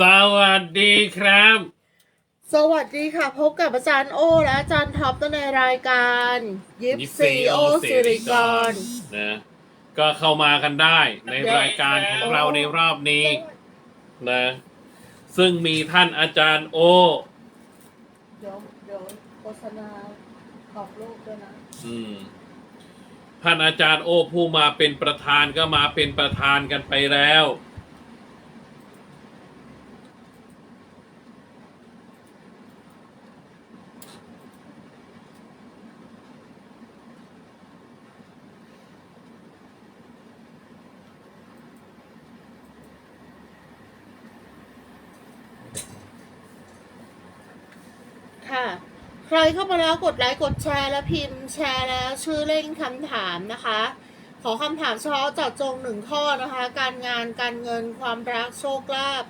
สวัสดีครับ สวัสดีค่ะ พบกับอาจารย์โอ และอาจารย์ท็อปในรายการยิปซีโอสิริกรนะก็เข้ามากันได้ในรายการของเราในรอบนี้นะซึ่งมีท่านอาจารย์โอ เดี๋ยวเดี๋ยวโฆษณาขอบรูปด้วยนะ อืมท่านอาจารย์โอผู้มาเป็นประธานก็มาเป็นประธานกันไปแล้ว ค่ะ ใครเข้ามาแล้วกดไลค์กดแชร์และพิมพ์ แชร์แล้วชื่อเล่นคำถามนะคะ ขอคำถามเฉพาะเจาะจงหนึ่งข้อนะคะ การงานการเงินความรักโชคลาภ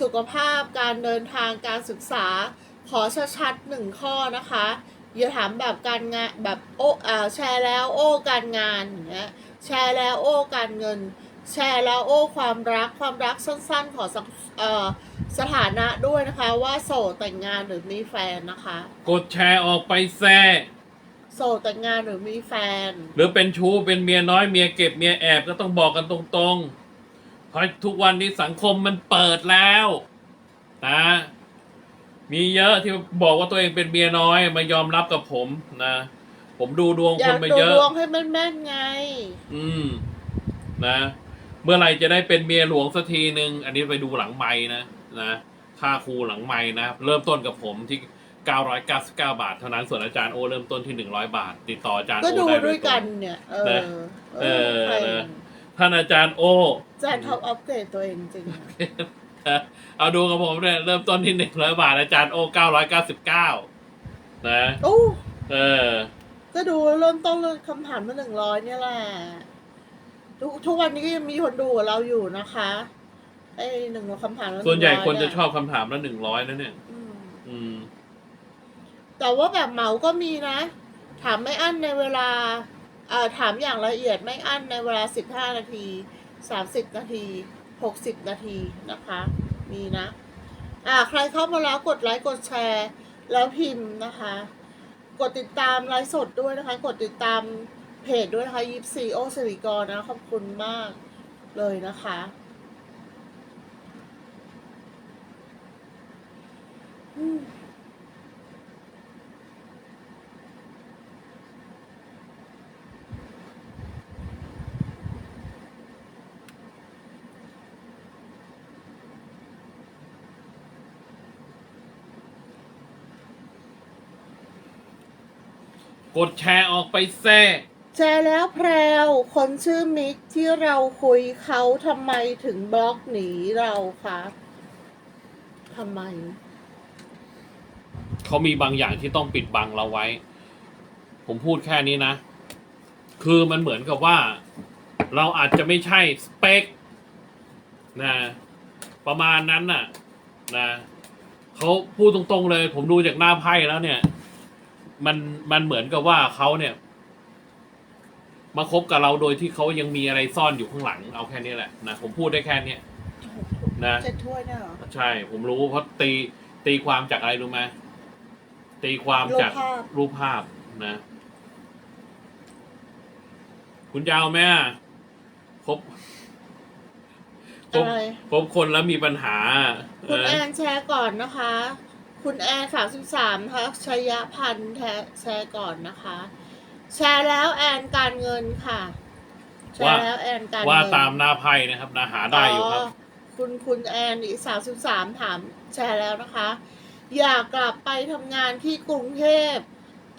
สุขภาพการเดินทางการศึกษา ขอชัดๆหนึ่งข้อนะคะอย่าถามแบบการงานแบบโอ้แชร์แล้วโอ้การงานอย่างเงี้ยแชร์แล้วโอ้การเงิน แชร์แล้วโอ้ความรักความรักสั้นๆ ขอสักเอ่อสถานะด้วยนะคะว่าโสดแต่งงานหรือมีแฟนนะคะ กดแชร์ออกไปแซ่โสดแต่งงานหรือมีแฟน หรือเป็นชู้เป็นเมียน้อยเมียเก็บเมียแอบก็ต้องบอกกันตรงๆเพราะทุกวันนี้สังคมมันเปิดแล้วนะมีเยอะที่บอกว่าตัวเองเป็นเมียน้อยมายอมรับกับผมนะผมดูดวงอคยานกมาดูเยอะดวงให้แม่นๆไง อืม นะ เมื่อไหร่จะได้เป็นเมียหลวงสักทีหนึ่งอันนี้ไปดูหลังไม้นะนะค่าครูหลังไม้นะ เริ่มต้นกับผมที่ 999 บาท เท่านั้นส่วนอาจารย์โอเริ่มต้นที่ 100 บาท ติดต่ออาจารย์ก็โอดูได้โดด้วยยตรกันงเนี่ย เอนะอเออใครนะท่านอาจารย์โออาจารย์ท็อปอัปเกรดตัวเองจริงเอาดูกับผมเนี่ยเริ่มต้นที่หนึ่งร้อยบาท อาจารย์โอเก้าร้อยเก้าสิบเก้านะโอ้เออ ก็ดูเริ่มต้นเลยคำถามมาหนึ่งร้อยเนี่ยแหละ ทุกทุกวันนี้ก็ยังมีคนดูกับเราอยู่นะคะไอ้หนึ่งคำถามละส่วนใหญ่100คนจะเยชอบคำถามละหนึ่งร้อยนะเนี่ย อืม อืม แต่ว่าแบบเหมาก็มีนะ ถามไม่อั้นในเวลาเอ่อถามอย่างละเอียดไม่อั้นในเวลาสิบห้านาทีสามสิบนาทีหกสิบนาทีนะคะ มีนะ อ่า ใครเข้ามาแล้วกดไลค์กดแชร์ แล้วพิมพ์นะคะ กดติดตามไลฟ์สดด้วยนะคะ กดติดตาม เพจด้วยนะคะยิปซีโอสิริกรนะ ขอบคุณมากเลยนะคะ กดแชร์ออกไปแซ่ แชร์แล้วแพรวคนชื่อมิกที่เราคุยเขาทำไมถึงบล็อกหนีเราคะทำไม เขามีบางอย่างที่ต้องปิดบังเราไว้ ผมพูดแค่นี้นะ คือมันเหมือนกับว่า เราอาจจะไม่ใช่สเปคนะประมาณนั้นน่ะ นะเขาพูดตรงๆเลย ผมดูจากหน้าไพ่แล้วเนี่ย มันมันเหมือนกับว่าเขาเนี่ย มาคบกับเราโดยที่เขายังมีอะไรซ่อนอยู่ข้างหลังเอาแค่นี้แหละนะผมพูดได้แค่เนี้ยนะเจ็ดถ้วยเนี่ยเหรอใช่ ผมรู้เพราะตีตีความจากอะไรรู้ไหมตีความจากรูปภาพรูปภาพนะ คุณยาวไหมอะครบครบอะไรครบคนแล้วมีปัญหา คุณเอแออนแชร์ก่อนนะคะ คุณแอนสามสิบสามนะคะชัยพันธ์แทแชร์ก่อนนะคะ แชร์แล้วแอนการเงินค่ะ แชร์แล้วแอนการเงินว่าตามหน้าไพ่นะครับนะหาได้อยู่ครับ คุณคุณแอนอีกสามสิบสามถามแชร์แล้วนะคะ อยากกลับไปทำงานที่กรุงเทพ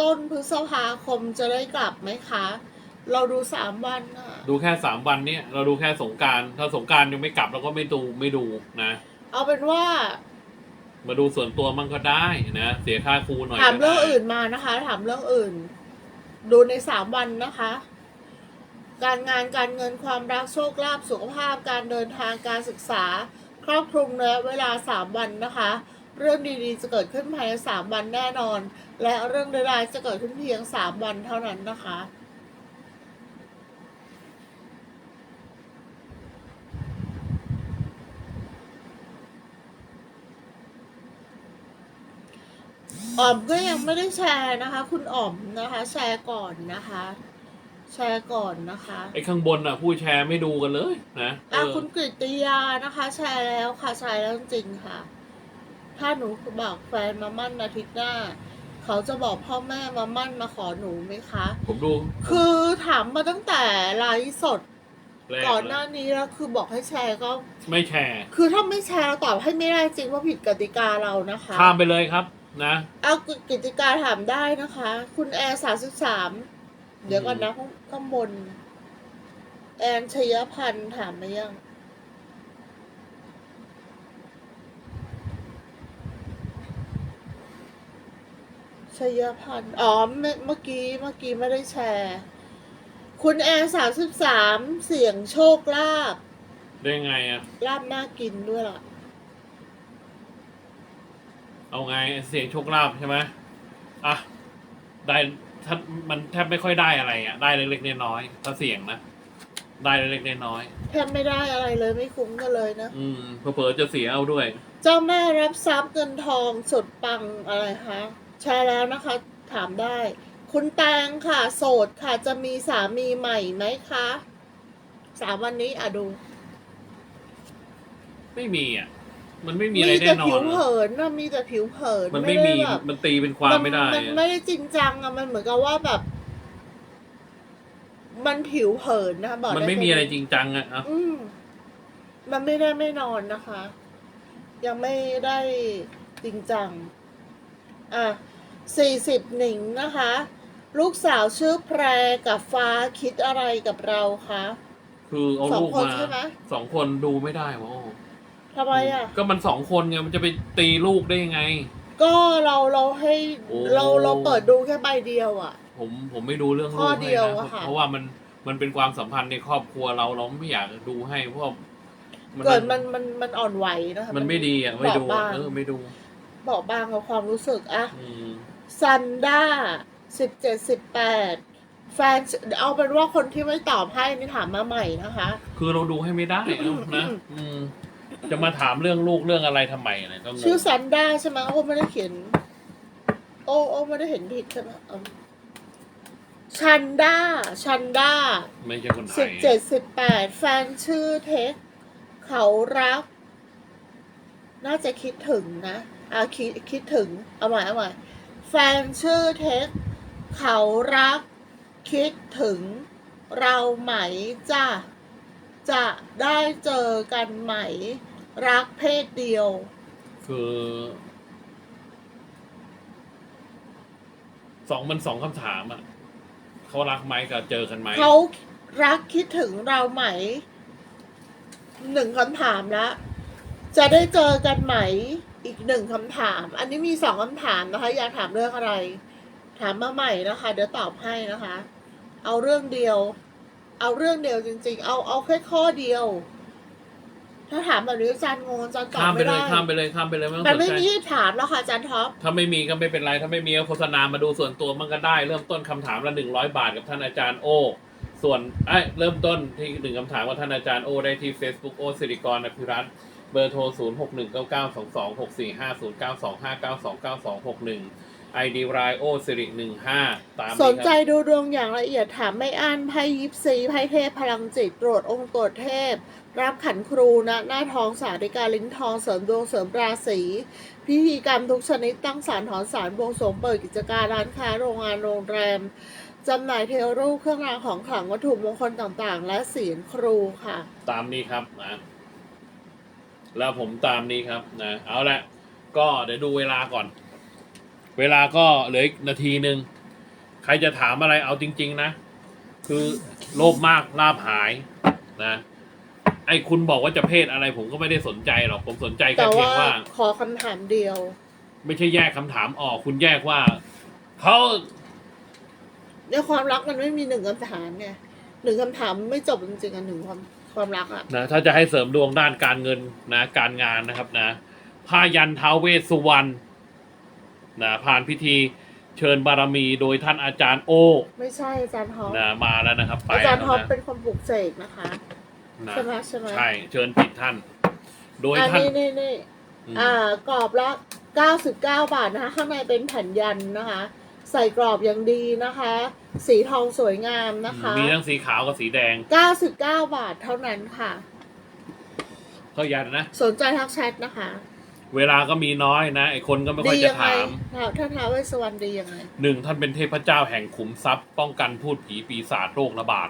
ต้นพฤษภาคมจะได้กลับไหมคะ เราดูสามวันน่ะดูแค่สามวันเนี้ยเราดูแค่สงกรารถ้าสงกรารยังไม่กลับเราก็ไม่ดูไม่ดูนะ เอาเป็นว่า มาดูส่วนตัวมันก็ได้นะ เสียค่าครูหน่อยถามก็เรื่องได้อื่นมานะคะ ถามเรื่องอื่น ดูในสามวันนะคะ การงานการเงินความรักโชคลาภสุขภาพ การเดินทางการศึกษา ครอบคลุมระยะเวลาสามวันนะคะ เรื่องดีๆจะเกิดขึ้นภายในสามวันแน่นอน และเรื่องร้ายๆจะเกิดขึ้นเพียงสามวันเท่านั้นนะคะ อ๋อมก็ยังไม่ได้แชร์นะคะ คุณอ๋อมนะคะ แชร์ก่อนนะคะ แชร์ก่อนนะคะไอ้ข้างบนอะ ผู้แชร์ไม่ดูกันเลยนะเออะอคุณกฤติยานะคะ แชร์แล้วค่ะแชร์แล้วจริงๆค่ะ ถ้าหนูบอกแฟนมามั่นอาทิตย์หน้า เขาจะบอกพ่อแม่มามั่นมาขอหนูไหมคะ ผมดู คือถามมาตั้งแต่ไลฟ์สดแรกก่อนหเลน้ายนี้แล้วคือบอกให้แชร์ก็ไม่แชร์ คือถ้าไม่แชร์เราตอบให้ไม่ได้จริงว่าผิดกติกาเรานะคะข้ามไปเลยครับ นะเอากติกาถามได้นะคะ คุณแอร์สามสิบสามเดี๋ยวก่อนนะข้างข้างบน แอนชยพันธ์ถามมายังชยพันธ์อ๋อเมื่อเมื่อกี้เมื่อกี้ไม่ได้แชร์ คุณแอร์สามสิบสามเสียงโชคลาภได้ไงอะลาบน่ากินด้วยล่ะ เอาไงเสียงโชคลาภใช่ไหมอะได้ถ้ามันแทบไม่ค่อยได้อะไรอะ ได้เล็กๆน้อยๆถ้าเสียงนะ ได้เล็กๆน้อยแทบไม่ได้อะไรเลยไม่คุ้มกันเลยนะ ๆอืมเผลอๆจะเสียเอาด้วย เจ้าแม่รับทรัพย์เงินทองสุดปังอะไรคะแชร์แล้วนะคะ ถามได้ คุณแตงค่ะ โสดค่ะจะมีสามีใหม่ไหมคะสามวันนี้อะดู ไม่มีอะ มันไม่มีอะไรแต่แน่นอผินวอะเผินนะมีแต่ผิวเผินมันไม่มีด้แบบมันตีเป็นความไม่ได้นมันอะไม่ได้จริงจังอะมันเหมือนกับว่าแบบ มันผิวเผินนะคะบอกมันด้ไม่มีแค่อะไรจริงจังอะอะอืมมันไม่ได้ไม่นอนนะคะ ยังไม่ได้จริงจัง อะสี่สิบหนิงนะคะ ลูกสาวชื่อแพรกับฟ้าคิดอะไรกับเราคะ คือเอาสองลูกคนมาใช่ไหม สองคนดูไม่ได้วะโอ้ ทำไมอะ ก็มันสองคนไงมันจะไปตีลูกได้ยังไง ก็เราเราให้โอ้ เราเราเปิดดูแค่ใบเดียวอะ ผมผมไม่ดูเรื่องข้ลูอกให้เดียวนะอะค่ะ เพราะว่ามันมันเป็นความสัมพันธ์ในครอบครัวเราเราไม่อยากดูให้เพราะว่าเกิดมันมันมันอ่อนไหวนะคะ มันไม่ดีอะไม่ดูบอบบาง เออไม่ดูบอกบางกับความรู้สึกอะอืมซันด้าสิบเจ็ดสิบแปดแฟนเอาเป็นว่าคนที่ไม่ตอบให้นี่ถามมาใหม่นะคะ คือเราดูให้ไม่ได้เนอะนะอืม จะมาถามเรื่องลูกเรื่องอะไรทำไมอะไรก็งงชื่อซันด้าใช่ไหมโอ้ไม่ได้เขียน โอ้โอ้ไม่ได้เห็นผิดใช่ไหมเอาชันด้า ชันด้า ไม่ใช่คนไทสิบยเจ็ดสิบแปดแฟนชื่อเทค เขารัก น่าจะคิดถึงนะอะคิดคิดถึง เอาใหม่เอาใหม่แฟนชื่อเทค เขารัก คิดถึง เราไหมจ้ะจะได้เจอกันไหม รักเพศเดียว คือสองมันสองคำถามอะเขารักไหมกับเจอกันไหมเขารักคิดถึงเราไหมหนึ่งคำถามละจะได้เจอกันไหม อีกหนึ่งคำถาม อันนี้มีสองคำถามนะคะ อยากถามเรื่องอะไร ถามมาใหม่นะคะ เดี๋ยวตอบให้นะคะ เอาเรื่องเดียว เอาเรื่องเดียวจริง ๆ เอาเอาแค่ข้อเดียว ถ้าถามแบบนี้อาจารย์งงอาจารย์ตอบข้ามไปไม่เลได้ยข้ามไปเลยข้ามไปเลยไม่ต้องมันสนไม่ใจมีให้ถามแล้วค่ะอาจารย์ท็อป ถ้าไม่มีก็ไม่เป็นไร ถ้าไม่มีก็โฆษณามาดูส่วนตัวมันก็ได้ เริ่มต้นคำถามละหนึ่งร้อยบาทกับท่านอาจารย์โอ ส่วนไอ้ยเริ่มต้นที่หนึ่งคำถามกับท่านอาจารย์โอได้ที่ Facebook โอสิริกรอภิรัตน์เบอร์โทร 0 6 1 9 9 2 2 6 4 5 0 9 2 5 9 2 9 2 6 1 ID รายโอสิริ15ตามสนี้นคใจรับดูดวงอย่างละเอียดถามไม่อ่านไพ่ยิปซีไพ่เทพพลังจิตตรวจองค์ตรวจเทพ รับขันครูนะหน้าทองสาริกาลิ้นทองเสริมดวงเสริมราศีพิธีกรรมทุกชนิดตั้งสารถอนสารบวงสรวงเปิดกิจการร้านค้าโรงงานโรงแรมจำหน่ายเทวรูปเครื่องรางของขลังวัตถุมงคลต่างๆ และเสียงครูค่ะ ตามนี้ครับนะแล้วผมตามนี้ครับนะเอาละก็เดี๋ยวดูเวลาก่อน เวลาก็เหลืออีกนาทีหนึ่งใครจะถามอะไรเอาจริง ๆ นะ คือโลภมากลาบหายนะไอ้คุณบอกว่าจะเพศอะไรผมก็ไม่ได้สนใจหรอกผมสนใจแค่แต่เพียว่างว่า ขอคำถามเดียว ไม่ใช่แยกคำถามออกคุณแยกว่าเขาในความรักมันไม่มีหนึ่งคำถามไงหนึ่งคำถามไม่จบจริงๆอะหนึ่งความความรักอะ นะถ้าจะให้เสริมดวงด้านการเงินนะ การงานนะครับนะพายันท้าวเวสสุวรรณ นะผ่านพิธีเชิญบารมีโดยท่านอาจารย์โอไม่ใช่อาจารย์ท็อปนะมาแล้วนะครับไปอาจารย์แล้วท็อปนะเป็นคนปลุกเสกนะคะ นะใช่ไหมใช่ไหมใช่เชิญผิดท่าน โดยอันท่านนี้นี่นี่อืมอ่ากรอบละ 99 บาทนะคะข้างในเป็นแผ่นยันนะคะ ใส่กรอบอย่างดีนะคะ สีทองสวยงามนะคะ มีทั้งสีขาวกับสีแดง99 บาทเท่านั้นค่ะ เขายันนะ สนใจทักแชทนะคะ เวลาก็มีน้อยนะไอคนก็ไม่ค่อยดีจะยังไงถามท่านท้าวเวสสวรรณดียังไง หนึ่งท่านเป็นเทพเจ้าแห่งขุมทรัพย์ ป้องกันพูดผีปีศาจโรคระบาด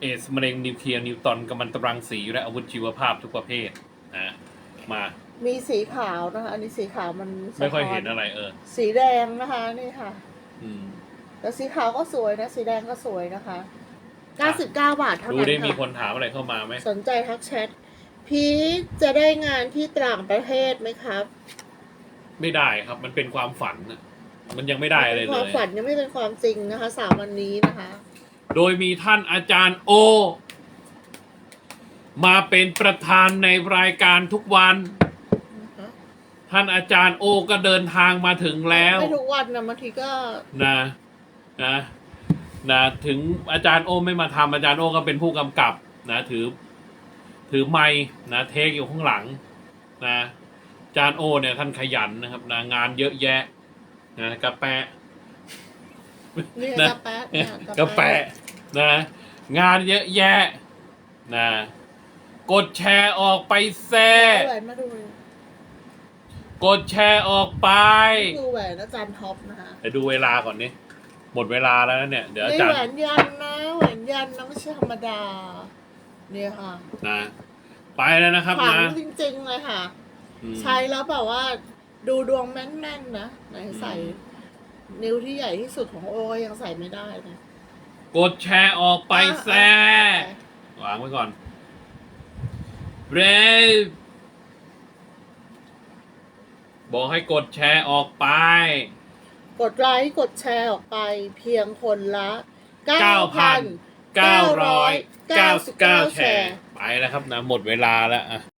เอดสมะเร็งนิวเคลียร์นิวตรอนกัมมันตรังสี และอาวุธชีวภาพทุกประเภทนะมามีสีขาวนะคะ อันนี้สีขาวมันสะท้ไม่ค่อยเห็นอะไรเออ สีแดงนะคะนี่ค่ะ อืมแต่สีขาวก็สวยนะ สีแดงก็สวยนะคะ 99 บาทเท่าดูนั้นได้มีคค่ะนถามอะไรเข้ามาไหมสนใจทักแชท พีชจะได้งานที่ต่างประเทศไหมครับ ไม่ได้ครับ มันเป็นความฝันน่ะมันยังไม่ได้อะไรเป็นเลความย ฝันยังไม่เป็นความจริงนะคะสามวันนี้นะคะ โดยมีท่านอาจารย์โอ มาเป็นประธานในรายการทุกวัน ท่านอาจารย์โอก็เดินทางมาถึงแล้ว ไม่ทุกวันนะบางทีก็นะนะนะถึงอาจารย์โอไม่มาทำอาจารย์โอก็เป็นผู้กำกับนะถือ ถือไม้นะเทคอยู่ข้างหลังนะอาจารย์โอเนี่ยท่านขยันนะครับนะงานเยอะแยะนะกระแปะนี่นะกระแปะเนี่ยกระแปะนะ งานเยอะแยะนะกดแชร์ออกไปแซ่เอาแหวนมาดูเลยกดแชร์ออกไปนี่คือแหวนอาจารย์ท็อปนะคะเดี๋ยวดูเวลาก่อนนี่หมดเวลาแล้วนะเนี่ย เดี๋ยวอานี่จารแหย์วนยันนะแหวนยันนะไม่ใช่ธรรมดา เนี่ยค่ะนะไปแล้วนะครับขลันะงจริงๆเลยค่ะ อืม ใช้แล้วแบบว่า ดูดวงแม่นๆนะไหนใส่นิ้วที่ใหญ่ที่สุดของโอก็ยังใส่ไม่ได้นะกดแชร์ออกไปแซ่วางไว้ก่อนเรวบอกให้กดแชร์ออกไป กดไลค์กดแชร์ออกไป เพียงคนละ 9,999 แชร์ ไปแล้วครับนะ หมดเวลาแล้วอะ